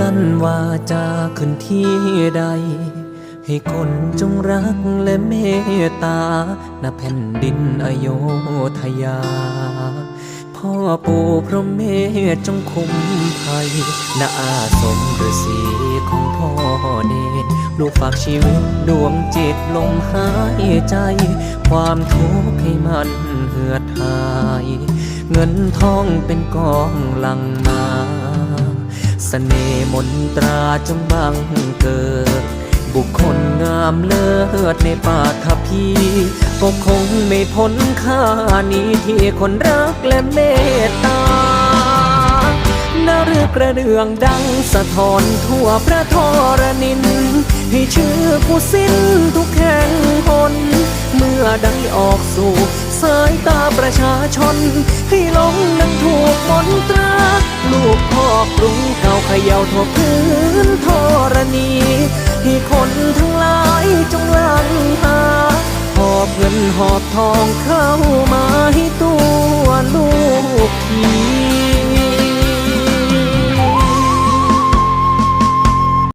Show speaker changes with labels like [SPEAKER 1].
[SPEAKER 1] ลั่นวาจะขึ้นที่ใด ให้คนจงรักและเมตตาณแผ่นดินอโยธยา พ่อปู่พระเมธจงคุ้มภัยณอาสมฤาษีของพ่อเดชลูกฝากชีวิตดวงจิตลมหายใจ ความทุกข์ให้มันเหือดหาย เงินทองเป็นกองหลังมา สน่ห์มนตราจงบังเกิด บุคคลงามเลิศในปาทพีก็คงไม่พ้นค่านี้ที่คนรักและเมตตานาเรือกระเดืองดังสะท้อนทั่วพระทรนิน ให้ชื่อผู้สิ้นทุกแห่งหนเมื่อได้ออกสู่ สายตาประชาชน ให้หลงนั้นถูก รุงเก่าเขย่าทั่วพื้นธรณีที่คนทั้งหลายจงลังหาหอบเงินหอบทองเข้ามาให้ตัวลูก